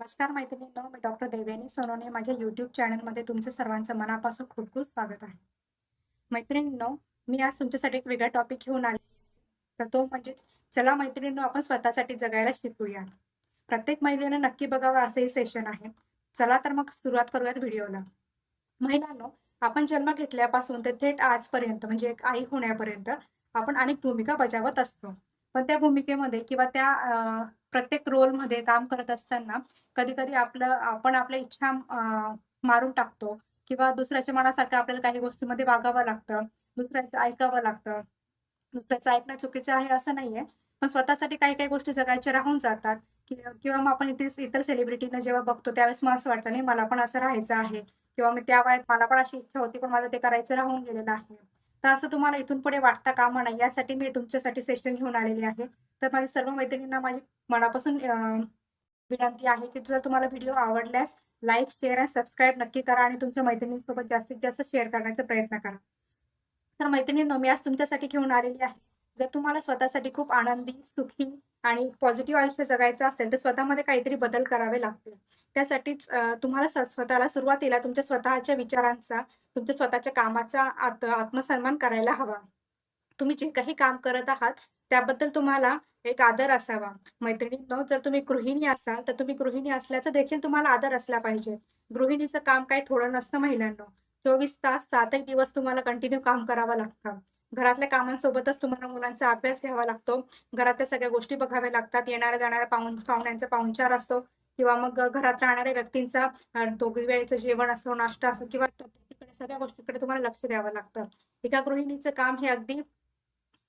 नमस्कार मैत्रिणींनो मी डॉक्टर देवयानी सोनोने माझ्या यूट्यूब चॅनलमध्ये तुमचं सर्वांचं मनापासून खूप खूप स्वागत आहे. मैत्रिणींनो मी आज तुमच्यासाठी एक वेगळा टॉपिक घेऊन आले. तर तो म्हणजेच चला मैत्रिणींनो आपण स्वतःसाठी जगायला शिकूयात. प्रत्येक महिलेनं नक्की बघावं असंही सेशन आहे. चला तर मग सुरुवात करूयात व्हिडिओला महिलांनो आपण जन्म घेतल्यापासून ते थेट आजपर्यंत म्हणजे एक आई होण्यापर्यंत आपण अनेक भूमिका बजावत असतो. पण त्या भूमिकेमध्ये किंवा त्या प्रत्येक रोलमध्ये काम करत असताना कधी कधी आपलं आपण आपल्या इच्छा मारून टाकतो किंवा दुसऱ्याच्या मनासारखं आपल्याला काही गोष्टीमध्ये वागावं लागतं दुसऱ्याचं ऐकावं लागतं दुसऱ्याचं ऐकणं चुकीचं आहे असं नाहीये. पण स्वतःसाठी काही काही गोष्टी जगायच्या राहून जातात किंवा मग आपण इथे इतर सेलिब्रिटींना जेव्हा बघतो त्यावेळेस मग असं वाटतं नाही मला पण असं राहायचं आहे. किंवा मी त्या वयात मला पण अशी इच्छा होती पण माझं ते करायचं राहून गेलेलं आहे. तर असं तुम्हाला इथून पुढे वाटता कामा नाही यासाठी मी तुमच्यासाठी सेशन घेऊन आलेली आहे. तर माझ्या सर्व मैत्रिणींना माझी मनापासून विनंती आहे की जर तुम्हाला व्हिडिओ आवडल्यास लाईक शेअर आणि सबस्क्राईब नक्की करा आणि तुमच्या मैत्रिणींसोबत जास्तीत जास्त शेअर करण्याचा प्रयत्न करा. तर मैत्रिणींनो मी आज तुमच्यासाठी घेऊन आलेली आहे. जर तुम्हाला स्वतःसाठी खूप आनंदी सुखी आणि पॉझिटिव्ह आयुष्य जगायचं असेल तर स्वतःमध्ये काहीतरी बदल करावे लागतील. त्यासाठीच तुम्हाला स्वतःला सुरुवातीला तुमच्या स्वतःच्या विचारांचा तुमच्या स्वतःच्या कामाचा आत आत्मसन्मान करायला हवा. तुम्ही जे काही काम करत आहात त्याबद्दल तुम्हाला एक आदर असावा. मैत्रिणींनो जर तुम्ही गृहिणी असाल तर तुम्ही गृहिणी असल्याचा देखील तुम्हाला आदर असला पाहिजे. गृहिणीचं काम काही थोडं नसतं महिलांनो. चोवीस तास सातही दिवस तुम्हाला कंटिन्यू काम करावं लागतं. घरातल्या कामांसोबतच तुम्हाला मुलांचा अभ्यास घ्यावा लागतो. घरातल्या सगळ्या गोष्टी बघाव्या लागतात. येणाऱ्या जाणाऱ्या पाहुण पाहुण्यांचा पाहुणचार असतो. किंवा मग घरात राहणाऱ्या व्यक्तींचा दोघी वेळेचं जेवण असो नाश्ता असो किंवा सगळ्या गोष्टीकडे तुम्हाला लक्ष द्यावं लागतं. एका गृहिणीचं काम हे अगदी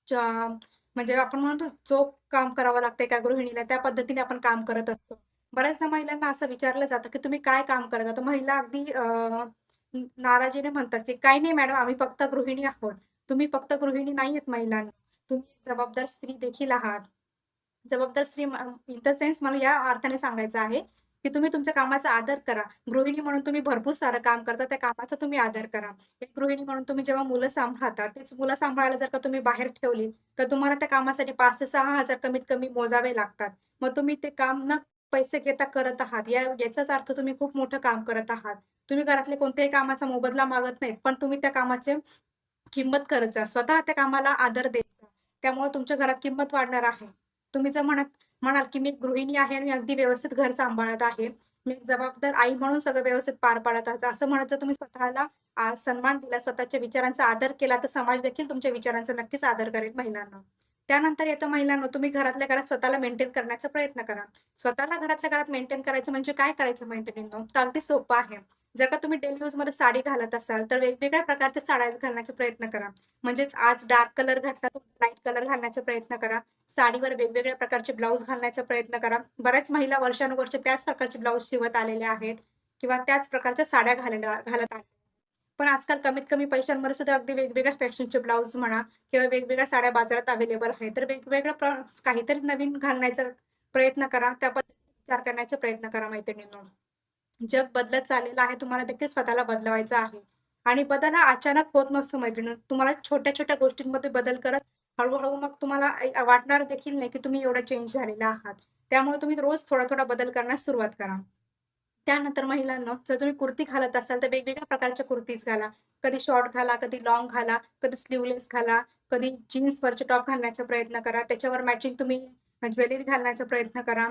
म्हणजे आपण म्हणतो चोख काम करावं लागतं एका गृहिणीला. त्या पद्धतीने आपण काम करत असतो. बऱ्याचदा महिलांना असं विचारलं जातं की तुम्ही काय काम करत? महिला अगदी अं, नाराजीने म्हणतात की काही नाही मॅडम आम्ही फक्त गृहिणी आहोत. तुम्ही फक्त गृहिणी नाही आहेत महिलांना. तुम्ही जबाबदार स्त्री देखील आहात. जबाबदार स्त्री इन द सेन्स मला या अर्थाने सांगायचं आहे की तुम्ही तुमच्या कामाचा आदर करा. गृहिणी म्हणून तुम्ही भरपूर सारं काम करता त्या कामाचा तुम्ही आदर करा. एक गृहिणी म्हणून तुम्ही जेव्हा मुलं सांभाळता तेच मुलं सांभाळायला जर का तुम्ही बाहेर ठेवली तर तुम्हाला त्या कामासाठी पाच ते सहा हजार कमीत कमी मोजावे लागतात. मग तुम्ही ते काम न पैसे घेता करत आहात. या याचाच अर्थ तुम्ही खूप मोठं काम करत आहात. तुम्ही घरातले कोणत्याही कामाचा मोबदला मागत नाहीत पण तुम्ही त्या कामाचे किंमत करत जा स्वतः त्या कामाला आदर देत जा त्यामुळे तुमच्या घरात किंमत वाढणार आहे. तुम्ही जर म्हणत म्हणाल की मी गृहिणी आहे आणि अगदी व्यवस्थित घर सांभाळत आहे. मी जबाबदार आई म्हणून सगळं व्यवस्थित पार पाडत आहे. असं म्हणत जर तुम्ही स्वतःला सन्मान दिला स्वतःच्या विचारांचा आदर केला तर समाज देखील तुमच्या विचारांचा नक्कीच आदर करेल महिलांना. त्यानंतर येतं महिलांना तुम्ही घरातल्या घरात स्वतःला मेंटेन करण्याचा प्रयत्न करा. स्वतःला घरातल्या घरात मेंटेन करायचं म्हणजे काय करायचं मैत्रिणींनो? तर अगदी सोपं आहे. जर का तुम्ही डेली यूजमध्ये साडी घालत असाल तर वेगवेगळ्या प्रकारच्या साड्या घालण्याचा प्रयत्न करा. म्हणजेच आज डार्क कलर घातला तर लाइट कलर घालण्याचा प्रयत्न करा. साडीवर वेगवेगळ्या प्रकारचे ब्लाऊज घालण्याचा प्रयत्न करा. बऱ्याच महिला वर्षानुवर्ष त्याच प्रकारचे ब्लाऊज शिवत आलेल्या आहेत किंवा त्याच प्रकारच्या साड्या घालल्या घालत आहेत. पण आजकाल कमीत कमी पैशांमध्ये सुद्धा अगदी वेगवेगळ्या फॅशनचे ब्लाऊज म्हणा किंवा वेगवेगळ्या साड्या बाजारात अवेलेबल आहेत. तर वेगवेगळ्या काहीतरी नवीन घालण्याचा प्रयत्न करा. त्या पद्धतीने विचार करण्याचा प्रयत्न करा मैत्रिणींनो. जग बदलत चाललेलं आहे. तुम्हाला देखील स्वतःला बदलवायचं आहे. आणि बदल हा अचानक होत नसतो मैत्रिणी. तुम्हाला छोट्या छोट्या गोष्टींमध्ये बदल करत हळूहळू मग तुम्हाला वाटणार देखील नाही की तुम्ही एवढं चेंज झालेला आहात. त्यामुळे तुम्ही रोज थोडा थोडा बदल करण्यास सुरुवात करा. त्यानंतर महिलांना जर तुम्ही कुर्ती घालत असाल तर वेगवेगळ्या प्रकारच्या कुर्तीज घाला. कधी शॉर्ट घाला कधी लॉंग घाला कधी स्लीवलेस घाला कधी जीन्सवरचे टॉप घालण्याचा प्रयत्न करा. त्याच्यावर मॅचिंग तुम्ही ज्वेलरी घालण्याचा प्रयत्न करा.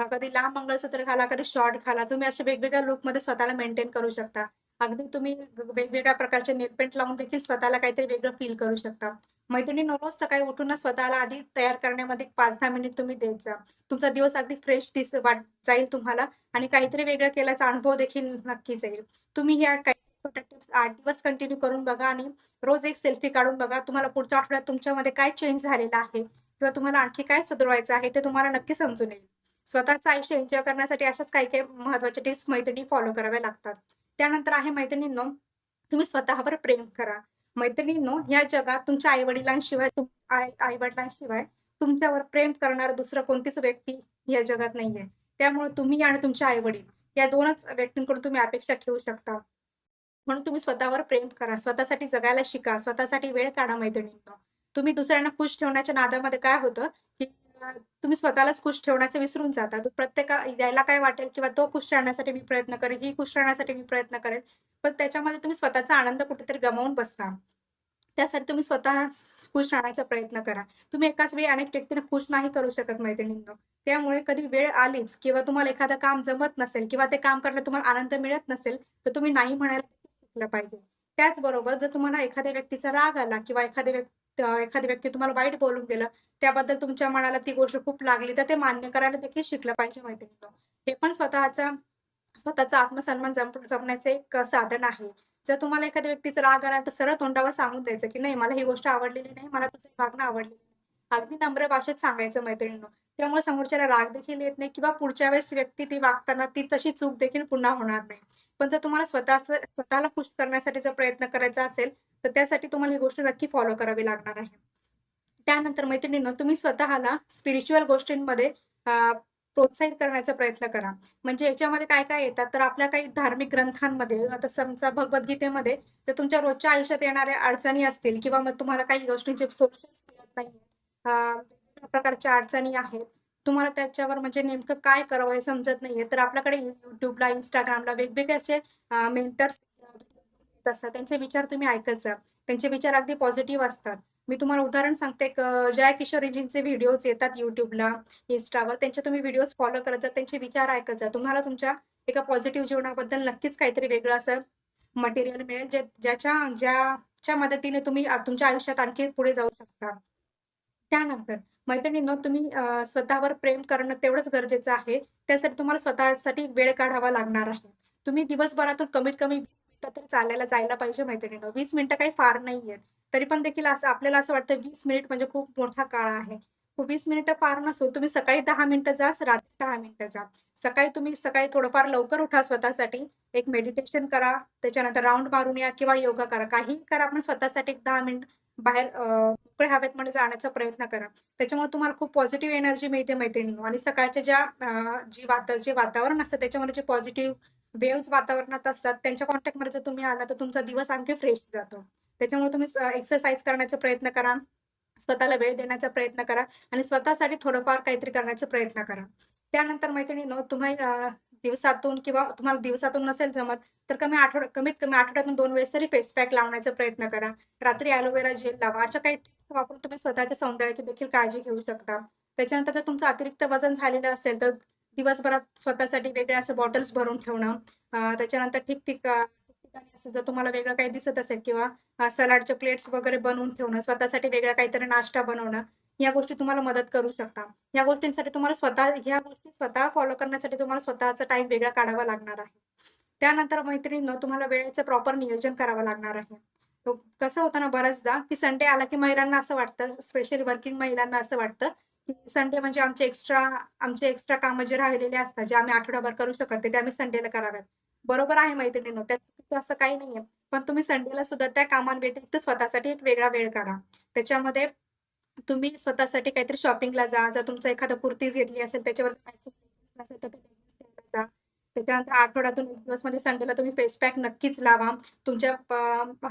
हा कधी लांब मंगळसूत्र घाला कधी शॉर्ट घाला. तुम्ही अशा वेगवेगळ्या लुकमध्ये स्वतःला मेंटेन करू शकता. अगदी तुम्ही वेगवेगळ्या प्रकारचे नेलपेंट लावून देखील स्वतःला काहीतरी वेगळं फील करू शकता. मैत्रिणी रोज सकाळी उठून स्वतःला आधी तयार करण्यामध्ये पाच दहा मिनिट तुम्ही देत जा. तुमचा दिवस अगदी फ्रेश दिस वाट जाईल तुम्हाला आणि काहीतरी वेगळं केल्याचा अनुभव देखील नक्कीच येईल तुम्ही ह्या काही छोट्या टिप्स आठ दिवस कंटिन्यू करून बघा आणि रोज एक सेल्फी काढून बघा. तुम्हाला पुढच्या आठवड्यात तुमच्यामध्ये काय चेंज झालेला आहे किंवा तुम्हाला आणखी काय सुधारवायचं आहे ते तुम्हाला नक्की समजून येईल. स्वतःचं आयुष्य एन्जॉय करण्यासाठी अशाच काही काही महत्त्वाच्या टिप्स मैत्रिणी फॉलो कराव्या लागतात. त्यानंतर आहे मैत्रिणींनो तुम्ही स्वतःवर प्रेम करा. मैत्रिणींनो या जगात तुमच्या आई वडिलांशिवाय आई वडिलांशिवाय तुमच्यावर प्रेम करणारा दुसरं कोणतीच व्यक्ती या जगात नाहीये. त्यामुळे तुम्ही आणि तुमचे आई वडील या दोनच व्यक्तींकडून तुम्ही अपेक्षा ठेवू शकता. म्हणून तुम्ही स्वतःवर प्रेम करा. स्वतःसाठी जगायला शिका. स्वतःसाठी वेळ काढा मैत्रिणींनो. तुम्ही दुसऱ्यांना खुश ठेवण्याच्या नादामध्ये काय होतं की तुम्ही स्वतःलाच खुश ठेवण्याचं विसरून जाता. प्रत्येक प्रत्येका याला काय वाटेल किंवा तो खुश राहण्यासाठी मी प्रयत्न करेन, ही खुश राहण्यासाठी मी प्रयत्न करेन. पण त्याच्यामध्ये तुम्ही स्वतःचा आनंद कुठेतरी गमावून बसता. त्यासाठी तुम्ही स्वतः खुश राहण्याचा प्रयत्न करा. तुम्ही एकाच वेळी अनेक व्यक्तींना खुश नाही करू शकत मैत्रिणींनो. त्यामुळे कधी वेळ आलीच किंवा तुम्हाला एखादं काम जमत नसेल किंवा ते काम करण्यात तुम्हाला आनंद मिळत नसेल, तर तुम्ही नाही म्हणायला शिकलं पाहिजे. त्याचबरोबर जर तुम्हाला एखाद्या व्यक्तीचा राग आला किंवा एखाद्या व्यक्ती एखादी व्यक्ती तुम्हाला वाईट बोलून गेलं, त्याबद्दल तुमच्या मनाला ती गोष्ट खूप लागली, तर ते मान्य करायला देखील शिकलं पाहिजे मैत्रिणींनो. हे पण स्वतःचा स्वतःचा आत्मसन्मान जप जपण्याचं एक साधन आहे. जर तुम्हाला एखाद्या व्यक्तीचा राग आला, तर सरळ तोंडावर सांगून द्यायचं, की "नाही, मला ही गोष्ट आवडलेली नाही. मला तुझं वागणं आवडलेलं नाही." अगदी नम्र भाषेत सांगायचं मैत्रिणींनो. त्यामुळे समोरच्याला राग देखील येत नाही किंवा पुढच्या वेळेस व्यक्ती ती वागताना ती तशी चूक देखील पुन्हा होणार नाही. पण जर तुम्हाला स्वतः स्वतःला खुश करण्यासाठी जर प्रयत्न करायचा असेल, तर त्यासाठी तुम्हाला ही गोष्ट नक्की फॉलो करावी लागणार आहे. त्यानंतर मैत्रिणींना तुम्ही स्वतःला स्पिरिच्युअल गोष्टींमध्ये प्रोत्साहित करण्याचा प्रयत्न करा. म्हणजे याच्यामध्ये काय-काय येतात, तर आपल्या काही धार्मिक ग्रंथांमध्ये आता समजा भगवद्गीतेमध्ये तर तुमच्या रोजच्या आयुष्यात येणाऱ्या अडचणी असतील किंवा मग तुम्हाला काही गोष्टींचे सोल्युशन्स मिळत नाही वेगवेगळ्या प्रकारच्या अडचणी आहेत. तुम्हाला त्याच्यावर म्हणजे नेमकं काय करावं हे समजत नाहीये. तर आपल्याकडे युट्यूबला इंस्टाग्रामला वेगवेगळे असे मेंटर्स असतात. त्यांचे विचार तुम्ही ऐकत जा. त्यांचे विचार अगदी पॉझिटिव्ह असतात. मी तुम्हाला उदाहरण सांगते एक जय किशोरीजींचे व्हिडिओज येतात युट्यूबला इन्स्टावर त्यांचे तुम्ही व्हिडिओज फॉलो करत जा. त्यांचे विचार ऐकत जा. तुम्हाला तुमच्या एका पॉझिटिव्ह जीवनाबद्दल नक्कीच काहीतरी वेगळं असं मटेरियल मिळेल, जे ज्याच्या ज्याच्या मदतीने तुम्ही तुमच्या आयुष्यात आणखी पुढे जाऊ शकता. त्यानंतर मैत्रिणींनो, तुम्ही स्वतःवर प्रेम करणं तेवढंच गरजेचं आहे. त्यासाठी तुम्हाला स्वतःसाठी वेळ काढावा लागणार आहे. तुम्ही दिवसभरातून कमीत कमी मिनिटं तरी चालायला जायला पाहिजे मैत्रिणींनो. 20 मिनिटं काही फार नाहीयेत. तरी पण देखील असं आपल्याला असं वाटतं वीस मिनिट म्हणजे खूप मोठा काळ आहे. वीस मिनिटं फार नसून तुम्ही सकाळी दहा मिनिटं जा, रात्री दहा मिनिटं जा. सकाळी तुम्ही सकाळी थोडंफार लवकर उठा स्वतःसाठी. एक मेडिटेशन करा, त्याच्यानंतर राऊंड मारून या किंवा योगा करा. काहीही करा, आपण स्वतःसाठी एक दहा मिनिट बाहेर मोकळ्या हवेत हवेमध्ये जाण्याचा प्रयत्न करा. त्याच्यामुळे तुम्हाला खूप पॉझिटिव्ह एनर्जी मिळते मैत्रिणी आणि सकाळच्या ज्या जी वाता जे वातावरण असतं त्याच्यामध्ये जे पॉझिटिव्ह वेव्ज वातावरणात असतात, त्यांच्या कॉन्टॅक्टमध्ये जर तुम्ही आला, तर तुमचा दिवस आणखी फ्रेश जातो. त्याच्यामुळे तुम्ही एक्सरसाइज करण्याचा प्रयत्न करा. स्वतःला वेळ देण्याचा प्रयत्न करा आणि स्वतःसाठी थोडंफार काहीतरी करण्याचा प्रयत्न करा. त्यानंतर मैत्रिणीनो तुम्ही दिवसातून किंवा तुम्हाला दिवसातून नसेल जमत, तर कमी आठवड कमीत कमी आठवड्यातून दोन वेळेस तरी फेस पॅक लावण्याचा प्रयत्न करा. रात्री ॲलोवेरा जेल लावा. अशा काही टिप्स वापरून तुम्ही स्वतःच्या सौंदर्याची देखील काळजी घेऊ शकता. त्याच्यानंतर जर तुमचं अतिरिक्त वजन झालेलं असेल, तर दिवसभरात स्वतःसाठी वेगळ्या असं बॉटल्स भरून ठेवणं. त्याच्यानंतर ठिकठिका ठिकठिकाणी असं जर तुम्हाला वेगळं काही दिसत असेल किंवा सलाडच्या सलाडचे प्लेट्स वगैरे बनवून ठेवणं, स्वतःसाठी वेगळा काहीतरी नाश्ता बनवणं, या गोष्टी तुम्हाला मदत करू शकता या गोष्टींसाठी तुम्हाला स्वतः ह्या गोष्टी स्वतः फॉलो करण्यासाठी तुम्हाला स्वतःचा टाईम वेगळा काढावा लागणार आहे. त्यानंतर मैत्रिणीनं तुम्हाला वेळेचं प्रॉपर नियोजन करावं लागणार आहे. कसं होतं ना बऱ्याचदा, की संडे आला की महिलांना असं वाटतं, स्पेशली वर्किंग महिलांना असं वाटतं, संडे म्हणजे आमचे एक्स्ट्रा आमचे एक्स्ट्रा कामं जे राहिलेले असतात, जे आम्ही आठवडाभर करू शकत ते आम्ही संडेला कराव्यात. बरोबर आहे मैत्रिणींनो, त्यात असं काही नाहीये. पण तुम्ही संडेला सुद्धा त्या कामांव्यतिरिक्त स्वतःसाठी एक वेगळा वेळ काढा. त्याच्यामध्ये तुम्ही स्वतःसाठी काहीतरी शॉपिंगला जा. जर तुमचं एखादं कुर्तीज घेतली असेल, त्याच्यावर त्याच्यानंतर आठवड्यातून एक दिवसमध्ये संडेला तुम्ही फेस पॅक नक्कीच लावा. तुमच्या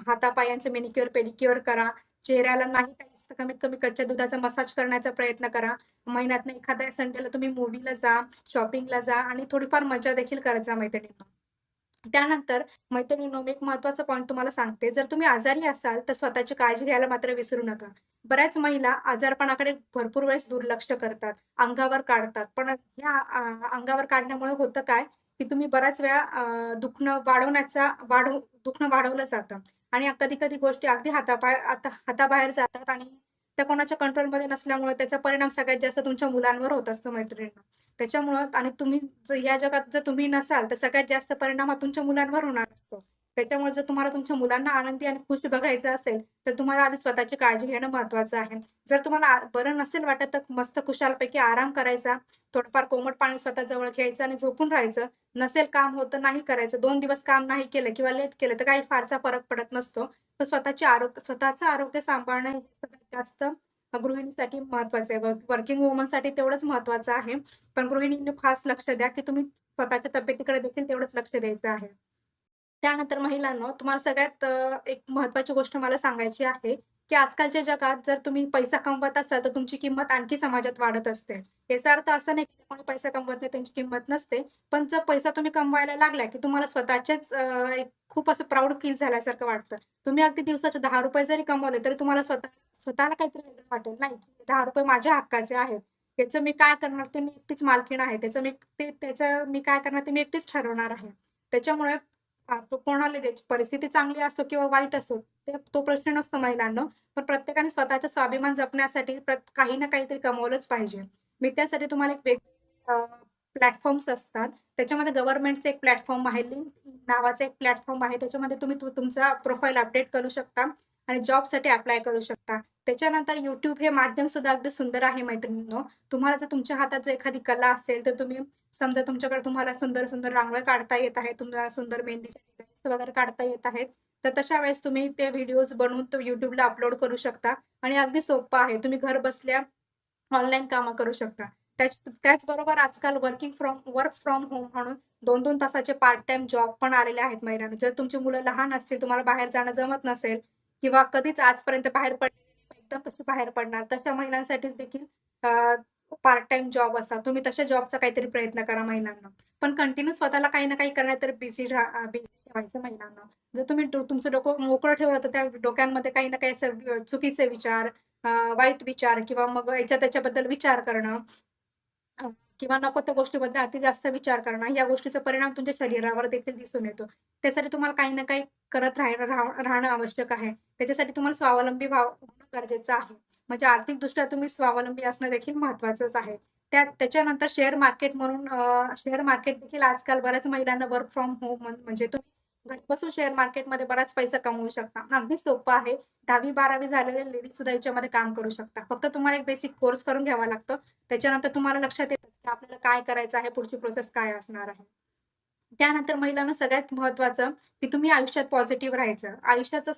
हातापायांचं मेनिक्युअर पेडिक्युअर करा. चेहऱ्याला नाही काहीच तर कमीत कमी कच्च्या दुधाचा मसाज करण्याचा प्रयत्न करा. महिन्यातनं एखाद्या संडेला तुम्ही मूवीला जा, शॉपिंगला जा आणि थोडीफार मजा देखील करत जा त्यानंतर मैत्रिणींनो, मी एक महत्त्वाचा पॉईंट तुम्हाला सांगते. जर तुम्ही आजारी असाल, तर स्वतःची काळजी घ्यायला मात्र विसरू नका. बऱ्याच महिला आजारपणाकडे भरपूर वेळेस दुर्लक्ष करतात, अंगावर काढतात. पण ह्या अंगावर काढण्यामुळे होतं काय, की तुम्ही बऱ्याच वेळा दुखणं वाढवण्याचा वाढव दुखणं वाढवलं जातं आणि कधी-कधी गोष्टी अगदी हातापाय आता हाताबाहेर जातात आणि त्या कोणाच्या कंट्रोलमध्ये नसल्यामुळे त्याचा परिणाम सगळ्यात जास्त तुमच्या मुलांवर होत असतो मैत्रिणींना त्याच्यामुळं आणि तुम्ही या जगात जर तुम्ही नसाल, तर सगळ्यात जास्त परिणाम हा तुमच्या मुलांवर होणार असतो. त्याच्यामुळे जर तुम्हाला तुमच्या मुलांना आनंदी आणि खुश बघायचं असेल, तर तुम्हाला आधी स्वतःची काळजी घेणं महत्वाचं आहे. जर तुम्हाला बरं नसेल वाटत, तर मस्त खुशालपैकी आराम करायचा. थोडंफार कोमट पाणी स्वतःजवळ घ्यायचं आणि झोपून राहायचं. नसेल काम होतं नाही करायचं. दोन दिवस काम नाही केलं किंवा लेट केलं, तर काही फारसा फरक पडत नसतो. पण स्वतःचे आरोग्य स्वतःचं आरोग्य सांभाळणं हे सगळ्यात जास्त गृहिणीसाठी महत्त्वाचं आहे. वर्किंग वुमनसाठी तेवढंच महत्त्वाचं आहे. पण गृहिणींनी खास लक्ष द्या, की तुम्ही स्वतःच्या तब्येतीकडे देखील तेवढंच लक्ष द्यायचं आहे. त्यानंतर महिलांनो, तुम्हाला सगळ्यात एक महत्वाची गोष्ट मला सांगायची आहे, की आजकालच्या जगात जर तुम्ही पैसा कमवत असाल, तर तुमची किंमत आणखी समाजात वाढत असते. याचा अर्थ असा नाही की कोणी पैसा कमवत नाही त्यांची किंमत नसते. पण जर पैसा तुम्ही कमवायला लागला, की तुम्हाला स्वतःचेच एक खूप असं प्राउड फील झाल्यासारखं वाटतं. तुम्ही अगदी दिवसाचे ₹10 जरी कमवले, तरी तुम्हाला स्वतः स्वतःला काहीतरी वेगळं वाटेल. नाही, ₹10 माझ्या हक्काचे आहेत. त्याचं मी काय करणार ते मी एकटीच मालकीण आहे. त्याचं मी ते त्याचं मी काय करणार ते मी एकटीच ठरवणार आहे. त्याच्यामुळे कोणाला द्यायची परिस्थिती चांगली असो किंवा वाईट असो, ते तो प्रश्न नसतो महिलांना पण प्रत्येकाने स्वतःचा स्वाभिमान जपण्यासाठी काही ना काहीतरी कमवलंच पाहिजे. मी त्यासाठी तुम्हाला एक वेग प्लॅटफॉर्म्स असतात. त्याच्यामध्ये गव्हर्नमेंटचं एक प्लॅटफॉर्म आहे. लिंक नावाचा एक प्लॅटफॉर्म आहे. त्याच्यामध्ये तुम्ही तुमचा प्रोफाईल अपडेट करू शकता आणि जॉबसाठी अप्लाय करू शकता. त्याच्यानंतर युट्यूब हे माध्यम सुद्धा अगदी सुंदर आहे मैत्रिणींनो. तुम्हाला जर तुमच्या हातात जर एखादी कला असेल, तर तुम्ही समजा तुमच्याकडे तुम्हाला सुंदर-सुंदर रांगोळ्या काढता येत आहेत, तुम्हाला सुंदर मेहंदीच्या डिझाईन्स वगैरे काढता येत आहेत. तर तशा वेळेस तुम्ही ते व्हिडिओज बनवून युट्यूबला अपलोड करू शकता आणि अगदी सोप्पं आहे. तुम्ही घर बसल्या ऑनलाईन कामं करू शकता. त्याच त्याचबरोबर आजकाल working from work from home म्हणून 2-2 तासाचे पार्ट टाइम जॉब पण आलेले आहेत महिलांना जर तुमची मुलं लहान असतील, तुम्हाला बाहेर जाणं जमत नसेल किंवा कधीच आजपर्यंत बाहेर पडले एकदम कशी बाहेर पडणार? तशा महिलांसाठीच देखील पार्ट टाइम जॉब असा. तुम्ही तशा जॉबचा काहीतरी प्रयत्न करा महिलांना. पण कंटिन्यू स्वतःला काही ना काही करण्यात तर बिझी राहा बिझी ठेवायचं महिलांना. जर तुम्ही तुमचं डोकं मोकळं ठेवलं, तर त्या डोक्यांमध्ये काही ना काही असं चुकीचे विचार, वाईट विचार किंवा मग याच्या त्याच्याबद्दल विचार करणं किंवा नको त्या गोष्टीबद्दल अति जास्त विचार करणं, या गोष्टीचा परिणाम तुमच्या शरीरावर देखील दिसून येतो. त्यासाठी तुम्हाला काही ना काही करत राहणं राहणं आवश्यक आहे. त्याच्यासाठी तुम्हाला स्वावलंबी व्हावं होणं गरजेचं आहे. म्हणजे आर्थिकदृष्ट्या तुम्ही स्वावलंबी असणं देखील महत्वाचंच आहे. त्या त्याच्यानंतर शेअर मार्केट म्हणून शेअर मार्केट देखील आजकाल बऱ्याच महिलांना वर्क फ्रॉम होम म्हणजे तुम्ही घरी बसून शेअर मार्केटमध्ये बराच पैसा कमवू शकता. अगदी सोपं आहे. 10वी-12वी झालेल्या लेडीज सुद्धा याच्यामध्ये काम करू शकता. फक्त तुम्हाला एक बेसिक कोर्स करून घ्यावा लागतो. त्याच्यानंतर तुम्हाला लक्षात येतं, आपल्याला काय करायचं आहे, पुढची प्रोसेस काय असणार आहे. त्यानंतर महिलांना सगळ्यात महत्वाचं की तुम्ही आयुष्यात पॉझिटिव्ह राहायचं. आयुष्याचं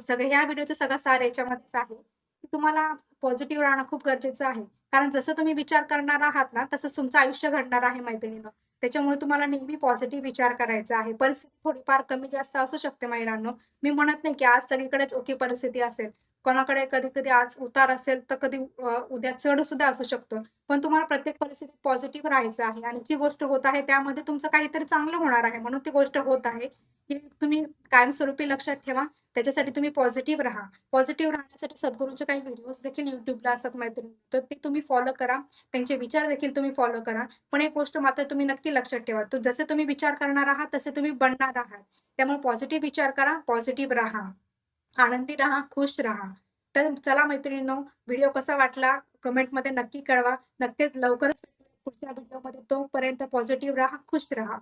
सगळं ह्या व्हिडिओचं सगळं सार याच्यामध्येच आहे, की तुम्हाला पॉझिटिव्ह राहणं खूप गरजेचं आहे. कारण जसं तुम्ही विचार करणार आहात ना, तसंच तुमचं आयुष्य घडणार आहे मैत्रिणीनं त्याच्यामुळे तुम्हाला नेहमी पॉझिटिव्ह विचार करायचा आहे. परिस्थिती थोडीफार कमी-जास्त असू शकते महिलांनो. मी म्हणत नाही, की आज सगळीकडेच ओके परिस्थिती असेल. कोणाकडे कधी-कधी आज उतार असेल, तर कधी उद्या चढ सुद्धा असू शकतो. पण तुम्हाला प्रत्येक परिस्थितीत पॉझिटिव्ह राहायचं आहे आणि जी गोष्ट होत आहे, त्यामध्ये तुमचं काहीतरी चांगलं होणार आहे. म्हणून ती गोष्ट होत आहे. हे तुम्ही कायमस्वरूपी लक्षात ठेवा. त्याच्यासाठी तुम्ही पॉझिटिव्ह राहा. पॉझिटिव्ह राहण्यासाठी सद्गुरूंचे काही व्हिडिओज देखील युट्यूबला असतात मैत्रिणी तर ते तुम्ही फॉलो करा. त्यांचे विचार देखील तुम्ही फॉलो करा. पण एक गोष्ट मात्र तुम्ही नक्की लक्षात ठेवा. जसे तुम्ही विचार करणार आहात, तसे तुम्ही बनणार आहात. त्यामुळे पॉझिटिव्ह विचार करा, पॉझिटिव्ह राहा. आनंदी राहा, खुश राहा. तर चला मैत्रिणींनो, व्हिडिओ कसा वाटला कमेंटमध्ये नक्की कळवा. नक्कीच लवकरच पुढच्या व्हिडिओमध्ये. तोपर्यंत पॉझिटिव्ह राहा, खुश राहा.